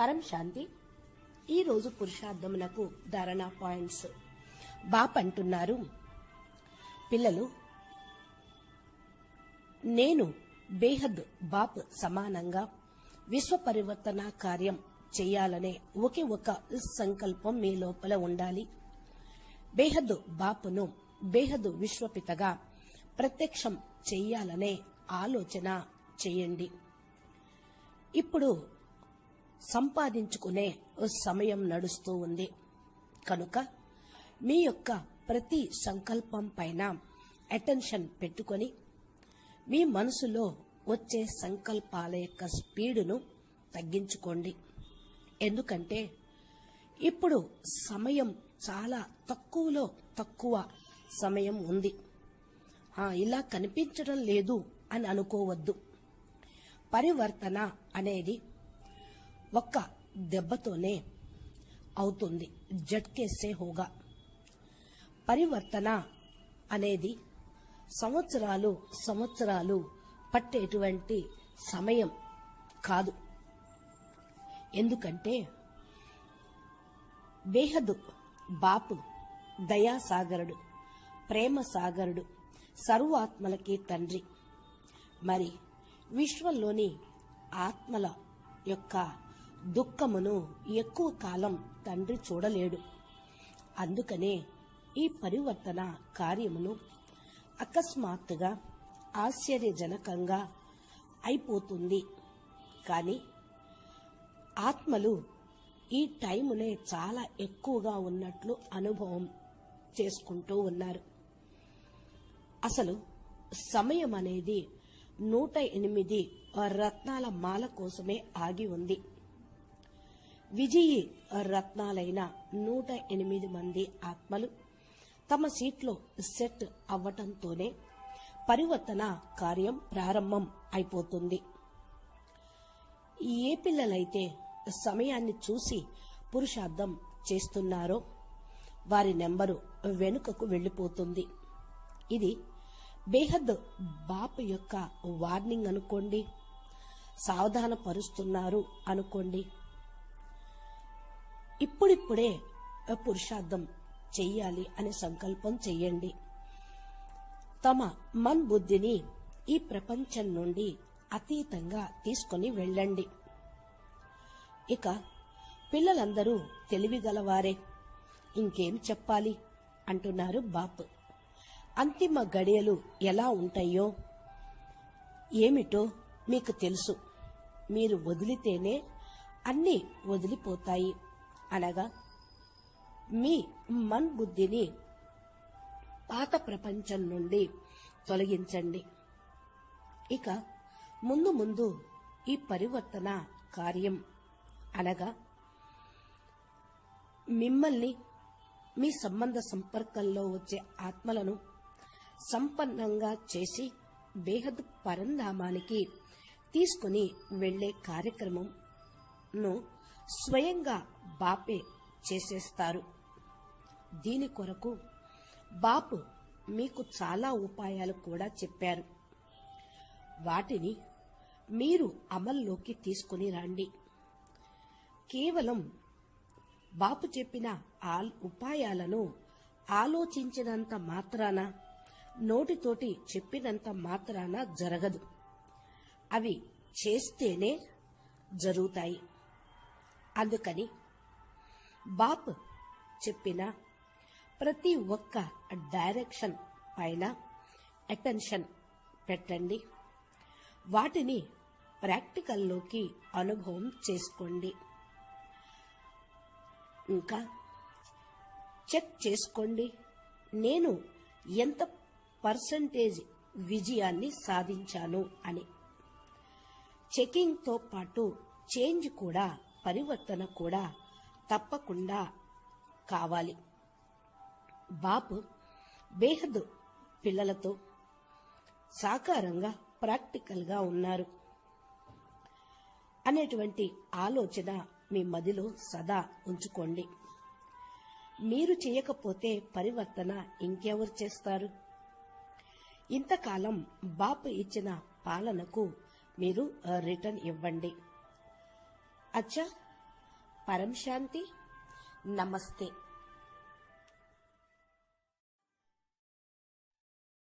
పరం శాంతి. ఈరోజు పురుషార్థములకు ధారణ పాయింట్స్. బాప్ అంటున్నారు పిల్లలు నేను బేహద్ బాప్ సమానంగా విశ్వ పరివర్తన కార్యం చేయాలనే ఒకే ఒక సంకల్పం మీ లోపల ఉండాలి. బేహద్ బాపును బేహద్ విశ్వపితగా ప్రత్యక్షం చెయ్యాలనే ఆలోచన చేయండి. ఇప్పుడు సంపాదించుకునే సమయం నడుస్తూ ఉంది. కనుక మీ యొక్క ప్రతి సంకల్పం పైన అటెన్షన్ పెట్టుకొని మీ మనసులో వచ్చే సంకల్పాల యొక్క స్పీడును తగ్గించుకోండి. ఎందుకంటే ఇప్పుడు సమయం చాలా తక్కువలో తక్కువ సమయం ఉంది. ఇలా కనిపించడం లేదు అని అనుకోవద్దు. పరివర్తన అనేది ఒక్క దెబ్బతోనే అవుతుంది. జట్కేసే హోగా. పరివర్తన అనేది సంవత్సరాలు సంవత్సరాలు పట్టేటువంటి సమయం కాదు. ఎందుకంటే బేహదు బాపు దయాసాగరుడు ప్రేమ సాగరుడు సర్వాత్మలకి తండ్రి. మరి విశ్వంలోని ఆత్మల యొక్క దుఃఖమును ఎక్కువ కాలం తండ్రి చూడలేడు. అందుకనే ఈ పరివర్తన కార్యమును అకస్మాత్తుగా ఆశ్చర్యజనకంగా అయిపోతుంది. కానీ ఆత్మలు ఈ టైమునే చాలా ఎక్కువగా ఉన్నట్లు అనుభవం చేసుకుంటూ ఉన్నారు. అసలు సమయం అనేది నూట ఎనిమిది రత్నాల మాల కోసమే ఆగి ఉంది. విజయి రత్నాలైన నూట ఎనిమిది మంది ఆత్మలు తమ సీట్లో సెట్ అవ్వటంతోనే పరివర్తన కార్యం ప్రారంభం అయిపోతుంది. ఏ పిల్లలైతే సమయాన్ని చూసి పురుషార్థం చేస్తున్నారో వారి నెంబరు వెనుకకు వెళ్ళిపోతుంది. ఇది బేహద్ బాప్ యొక్క వార్నింగ్ అనుకోండి సావధాన పరుస్తున్నారు అనుకోండి ఇప్పుడిప్పుడే పురుషార్థం చెయ్యాలి అనే సంకల్పం చెయ్యండి. తమ మన్ బుద్ధిని ఈ ప్రపంచం నుండి అతీతంగా తీసుకొని వెళ్ళండి. ఇక పిల్లలందరూ తెలివిగలవారే. ఇంకేం చెప్పాలి? అంటున్నారు బాపు. అంతిమ గడియలు ఎలా ఉంటాయో? ఏమిటో మీకు తెలుసు. మీరు వదిలితేనే అన్నీ వదిలిపోతాయి. అనగా మీ మన్ బుద్ధిని పాత ప్రపంచం నుండి తొలగించండి. ఇక ముందు ముందు ఈ పరివర్తన కార్యం. అనగా మిమ్మల్ని మీ సంబంధ సంపర్కంలో వచ్చే ఆత్మలను సంపన్నంగా చేసి బేహద్ పరంధామానికి తీసుకుని వెళ్ళే కార్యక్రమంను స్వయంగా బాపే చేసేస్తారు. దీని కొరకు బాపు మీకు చాలా ఉపాయాలు కూడా చెప్పారు. వాటిని మీరు అమల్లోకి తీసుకుని రండి. కేవలం బాపు చెప్పిన ఆ ఉపాయాలను ఆలోచించినంత మాత్రాన నోటితోటి చెప్పినంత మాత్రాన జరగదు. అవి చేస్తేనే జరుగుతాయి. అందుకని బాప్ చెప్పిన ప్రతి ఒక్క డైరెక్షన్ పైన అటెన్షన్ పెట్టండి. వాటిని ప్రాక్టికల్లోకి అనుభవం చేసుకోండి. ఇంకా చెక్ చేసుకోండి. నేను ఎంత పర్సంటేజ్ విజయాన్ని సాధించాను అని. చెకింగ్తో పాటు చేంజ్ కూడా పరివర్తన కూడా తప్పకుండా కావాలి. బాపు బేహద్ పిల్లలతో సాకారంగా ప్రాక్టికల్గా ఉన్నారు. అనేటువంటి ఆలోచన మీ మదిలో సదా ఉంచుకోండి. మీరు చేయకపోతే పరివర్తన ఇంకెవరు చేస్తారు? ఇంతకాలం బాపు ఇచ్చిన పాలనకు మీరు రిటర్న్ ఇవ్వండి. అచ్చా. పరం శాంతి. నమస్తే.